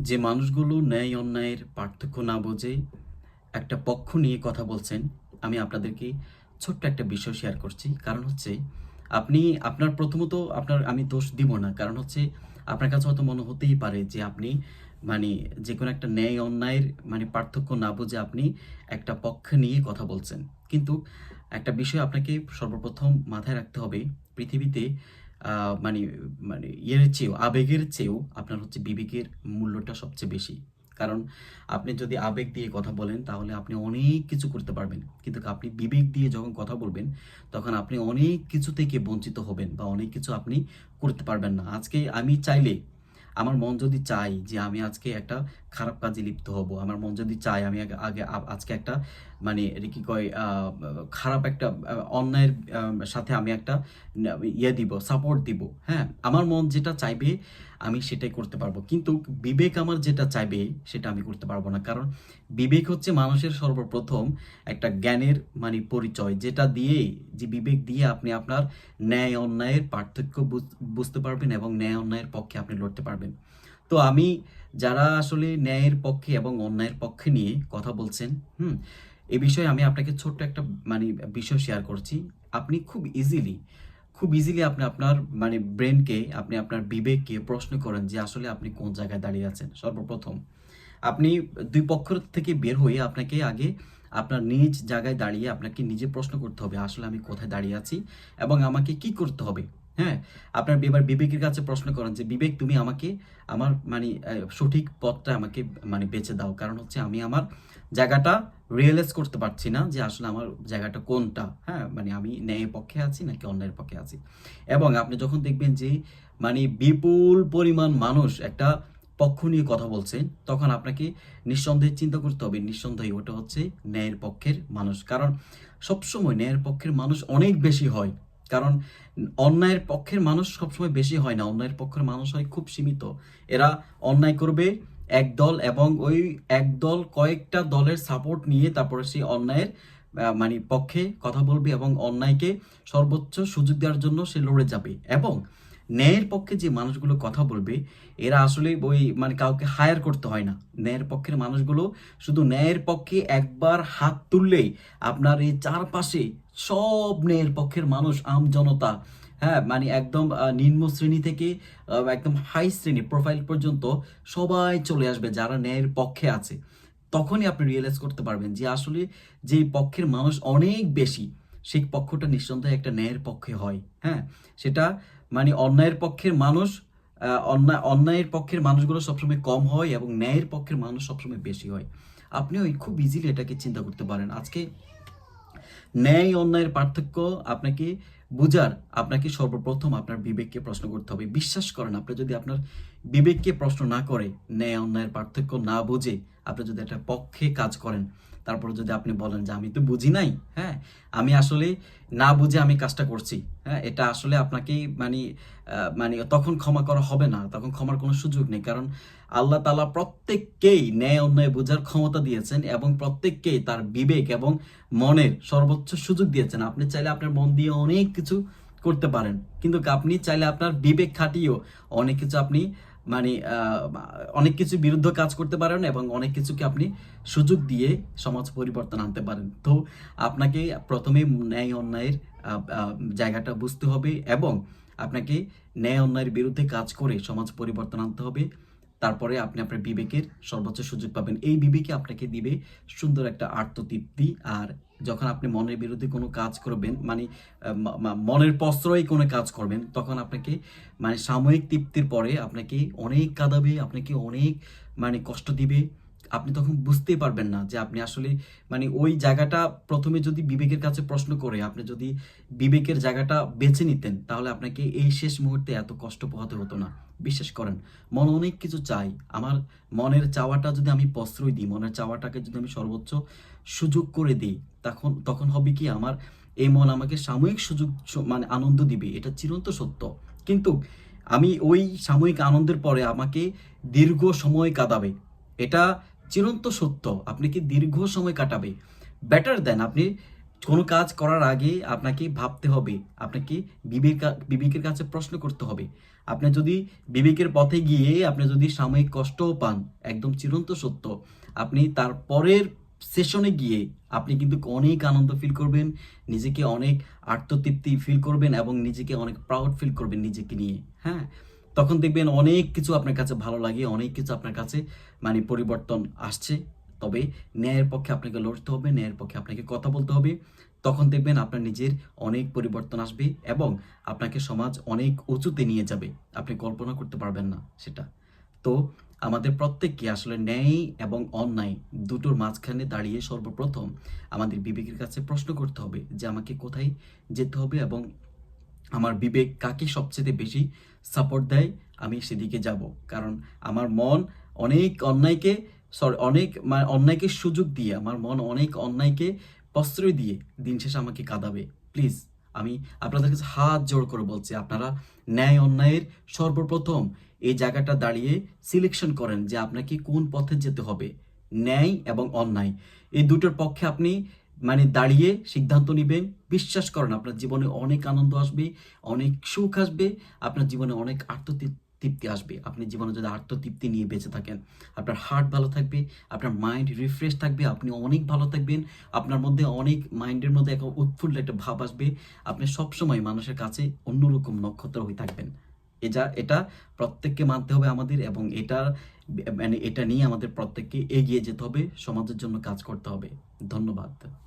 যে মানুষগুলো ন্যায় অন্যায়ের পার্থক্য না বোঝে, একটা পক্ষ নিয়ে কথা বলছেন, আমি আপনাদেরকে ছোট্ট একটা বিষয় শেয়ার করছি। কারণ হচ্ছে, আপনি, আপনার প্রথমত আপনার, আমি দোষ দিব না। কারণ হচ্ছে, আপনার কাছে হয়তো মনে হতেই পারে যে আপনি মানে যে কোনো একটা ন্যায় অন্যায়ের মানে পার্থক্য না বুঝে আপনি একটা পক্ষ নিয়ে কথা বলছেন। কিন্তু একটা বিষয় আপনাকে সর্বপ্রথম মাথায় রাখতে হবে, পৃথিবীতে মানে মানে ইয়ের চেয়েও, আবেগের চেয়েও আপনার হচ্ছে বিবেকের মূল্যটা সবচেয়ে বেশি। কারণ আপনি যদি আবেগ দিয়ে কথা বলেন, তাহলে আপনি অনেক কিছু করতে পারবেন। কিন্তু আপনি বিবেক দিয়ে যখন কথা বলবেন, তখন আপনি অনেক কিছু থেকে বঞ্চিত হবেন বা অনেক কিছু আপনি করতে পারবেন না। আজকে আমি চাইলে আমার মন যদি চাই যে আমি আজকে একটা খারাপ কাজে লিপ্ত হব, আমার মন যদি চাই আমি আগে আজকে একটা মানে কি কয় খারাপ একটা অন্যায়ের সাথে আমি একটা ইয়ে দিব সাপোর্ট দিব হ্যাঁ? আমার মন যেটা চাইবে আমি সেটাই করতে পারব। কিন্তু বিবেক আমার যেটা চাইবে, সেটা আমি করতে পারব না। কারণ বিবেক হচ্ছে মানুষের সর্বপ্রথম একটা জ্ঞানের মানে পরিচয়, যেটা দিয়ে, যে বিবেক দিয়ে আপনি আপনার ন্যায় অন্যায়ের পার্থক্য বুঝ- বুঝতে পারবেন এবং ন্যায় অন্যায়ের পক্ষে আপনি লড়তে পারবেন। তো আমি যারা আসলে ন্যায়ের পক্ষে এবং অন্যায়ের পক্ষে নিয়ে কথা বলছেন, হুম, এ বিষয়ে আমি আপনাকে ছোট্ট একটা মানে বিষয় শেয়ার করছি। আপনি খুব ইজিলি খুব ইজিলি আপনি আপনার মানে ব্রেনকে আপনি আপনার বিবেককে প্রশ্ন করেন যে আসলে আপনি কোন জায়গায় দাঁড়িয়ে আছেন। সর্বপ্রথম, আপনি দুই পক্ষ থেকে বের হয়ে আপনাকে আগে আপনার নিজ জায়গায় দাঁড়িয়ে আপনাকে নিজে প্রশ্ন করতে হবে, আসলে আমি কোথায় দাঁড়িয়ে আছি এবং আমাকে কি করতে হবে? হ্যাঁ? আপনার এবার বিবেকের কাছে প্রশ্ন করেন যে, বিবেক, তুমি আমাকে, আমার মানে সঠিক পথটা আমাকে মানে বেছে দাও। কারণ হচ্ছে আমি আমার জায়গাটা রিয়েলাইজ করতে পারছি না যে আসলে আমার জায়গাটা কোনটা। হ্যাঁ? মানে আমি ন্যায়ের পক্ষে আছি নাকি অন্যায়ের পক্ষে আছি? এবং আপনি যখন দেখবেন যে মানে বিপুল পরিমাণ মানুষ একটা পক্ষ নিয়ে কথা বলছেন তখন আপনাকে নিঃসন্দেহে চিন্তা করতে হবে। নিঃসন্দেহে ওটা হচ্ছে ন্যায়ের পক্ষের মানুষ। কারণ সবসময় ন্যায়ের পক্ষের মানুষ অনেক বেশি হয়। কারণ অন্যায়ের পক্ষের মানুষ সবসময় বেশি হয় না। অন্যায়ের পক্ষের মানুষ হয় খুব সীমিত। এরা অন্যায় করবে এক দল এবং ওই এক দল কয়েকটা দলের সাপোর্ট নিয়ে তারপরে সেই অন্যায়ের মানে পক্ষে কথা বলবে এবং অন্যায়কে সর্বোচ্চ সুযোগ দেওয়ার জন্য সে লড়ে যাবে। এবং ন্যায়ের পক্ষে যে মানুষগুলো কথা বলবে, এরা আসলে ওই মানে কাউকে হায়ার করতে হয় না। ন্যায়ের পক্ষের মানুষগুলো শুধু ন্যায়ের পক্ষে একবার হাত তুললেই আপনার এই চারপাশে সব ন্যায়ের পক্ষের মানুষ, আম জনতা। হ্যাঁ মানে একদম নিম্ন শ্রেণি থেকে একদম হাই শ্রেণি প্রোফাইল পর্যন্ত সবাই চলে আসবে যারা ন্যায়ের পক্ষে আছে। তখনই আপনি রিয়েলাইজ করতে পারবেন যে আসলে যে পক্ষের মানুষ অনেক বেশি, সেই পক্ষটা নিঃসন্দেহে একটা ন্যায়ের পক্ষে হয়। হ্যাঁ সেটা মানে অন্যায়ের পক্ষের মানুষ অন্যায় অন্যায়ের পক্ষের মানুষগুলো সবসময় কম হয় এবং ন্যায়ের পক্ষের মানুষ সবসময় বেশি হয়। আপনিও খুব ইজিলি এটাকে চিন্তা করতে পারেন। আজকে ন্যায় অন্যায়ের পার্থক্য আপনাকে বুঝার, আপনাকে সর্বপ্রথম আপনার বিবেককে প্রশ্ন করতে হবে। বিশ্বাস করেন, আপনি যদি আপনার বিবেককে প্রশ্ন না করে, ন্যায় অন্যায়ের পার্থক্য না বুঝে আপনি যদি একটা পক্ষে কাজ করেন, তারপরে যদি আপনি বলেন যে আমি তো বুঝি নাই হ্যাঁ আমি আসলে না বুঝে আমি কাজটা করছি হ্যাঁ এটা আসলে আপনাকে মানে মানে তখন ক্ষমা করা হবে না, তখন ক্ষমার কোনো সুযোগ নেই। কারণ আল্লাহ তালা প্রত্যেককেই ন্যায় অন্যায় বোঝার ক্ষমতা দিয়েছেন এবং প্রত্যেককেই তার বিবেক এবং মনের সর্বোচ্চ সুযোগ দিয়েছেন। আপনি চাইলে আপনার মন দিয়ে অনেক কিছু করতে পারেন, কিন্তু আপনি চাইলে আপনার বিবেক খাটিয়েও অনেক কিছু আপনি মানে অনেক কিছু বিরুদ্ধ কাজ করতে পারেন এবং অনেক কিছুকে আপনি সুযোগ দিয়ে সমাজ পরিবর্তন আনতে পারেন। তো আপনাকে প্রথমে ন্যায় অন্যায়ের জায়গাটা বুঝতে হবে এবং আপনাকে ন্যায় অন্যায়ের বিরুদ্ধে কাজ করে সমাজ পরিবর্তন আনতে হবে। তারপরে আপনি আপনার বিবেকের সর্বোচ্চ সুযোগ পাবেন। এই বিবেকে আপনাকে দিবে সুন্দর একটা আত্মতৃপ্তি আর যখন আপনি মনের বিরুদ্ধে কোনো কাজ করবেন মানে মনের প্রশ্রয়ে কোনো কাজ করবেন, তখন আপনাকে মানে সাময়িক তৃপ্তির পরে আপনাকে অনেক কাঁদাবে, আপনাকে অনেক মানে কষ্ট দিবে। আপনি তখন বুঝতেই পারবেন না যে আপনি আসলে মানে ওই জায়গাটা প্রথমে যদি বিবেকের কাছে প্রশ্ন করে, আপনি যদি বিবেকের জায়গাটা বেছে নিতেন, তাহলে আপনাকে এই শেষ মুহূর্তে এত কষ্ট পোহাতে হতো না। বিশ্বাস করেন, মন অনেক কিছু চাই আমার মনের চাওয়াটা যদি আমি প্রশ্রয় দিই, মনের চাওয়াটাকে যদি আমি সর্বোচ্চ সুযোগ করে দিই, তখন তখন হবে কি আমার এই মন আমাকে সাময়িক সুযোগ মানে আনন্দ দিবে, এটা চিরন্ত সত্য। কিন্তু আমি ওই সাময়িক আনন্দের পরে আমাকে দীর্ঘ সময় কাটাবে। এটা চিরন্ত সত্য আপনাকে দীর্ঘ সময় কাটাবে? বেটার দেন আপনি কোনো কাজ করার আগে আপনাকে ভাবতে হবে। আপনাকে বিবেক, বিবেকের কাছে প্রশ্ন করতে হবে। আপনি যদি বিবেকের পথে গিয়ে আপনি যদি সাময়িক কষ্টও পান, একদম চিরন্ত সত্য, আপনি তার পরের সেশনে গিয়ে আপনি কিন্তু অনেক আনন্দ ফিল করবেন, নিজেকে অনেক আত্মতৃপ্তি ফিল করবেন এবং নিজেকে অনেক প্রাউড ফিল করবেন নিজেকে নিয়ে। হ্যাঁ? তখন দেখবেন অনেক কিছু আপনার কাছে ভালো লাগে, অনেক কিছু আপনার কাছে মানে পরিবর্তন আসছে। তবে ন্যায়ের পক্ষে আপনাকে লড়তে হবে, ন্যায়ের পক্ষে আপনাকে কথা বলতে হবে। তখন দেখবেন আপনার নিজের অনেক পরিবর্তন আসবে এবং আপনাকে সমাজ অনেক উঁচুতে নিয়ে যাবে। আপনি কল্পনা করতে পারবেন না সেটা। তো আমাদের প্রত্যেককে আসলে ন্যায় এবং অন্যায় দুটোর মাঝখানে দাঁড়িয়ে সর্বপ্রথম আমাদের বিবেকের কাছে প্রশ্ন করতে হবে যে আমাকে কোথায় যেতে হবে এবং আমার বিবেক কাকে সবচেয়ে বেশি সাপোর্ট দেয়, আমি সেদিকে যাব। কারণ আমার মন অনেক অন্যায়কে সরি অনেক অন্যায়কে সুযোগ দিয়ে, আমার মন অনেক অন্যায়কে প্রশ্রয় দিয়ে দিন শেষে আমাকে কাঁদাবে। প্লিজ আমি আপনাদের কাছে হাত জোড় করে বলছি, আপনারা ন্যায় অন্যায়ের সর্বপ্রথম এই জায়গাটা দাঁড়িয়ে সিলেকশন করেন যে আপনাকে কোন পথে যেতে হবে। ন্যায় এবং অন্যায়। এই দুটোর পক্ষে আপনি মানে দাঁড়িয়ে সিদ্ধান্ত নেবেন। বিশ্বাস করেন, আপনার জীবনে অনেক আনন্দ আসবে, অনেক সুখ আসবে, আপনার জীবনে অনেক আত্মতৃপ্তি আসবে। আপনি জীবনে যদি আত্মতৃপ্তি নিয়ে বেঁচে থাকেন, আপনার হার্ট ভালো থাকবে, আপনার মাইন্ড রিফ্রেশ থাকবে, আপনি অনেক ভালো থাকবেন, আপনার মধ্যে অনেক মাইন্ডের মধ্যে একটা উৎফুল্ল একটা ভাব আসবে, আপনি সবসময় মানুষের কাছে অন্যরকম নক্ষত্র হয়ে থাকবেন। এটা এটা প্রত্যেককে মানতে হবে আমাদের এবং এটা মানে এটা নিয়ে আমাদের প্রত্যেককে এগিয়ে যেতে হবে, সমাজের জন্য কাজ করতে হবে। ধন্যবাদ।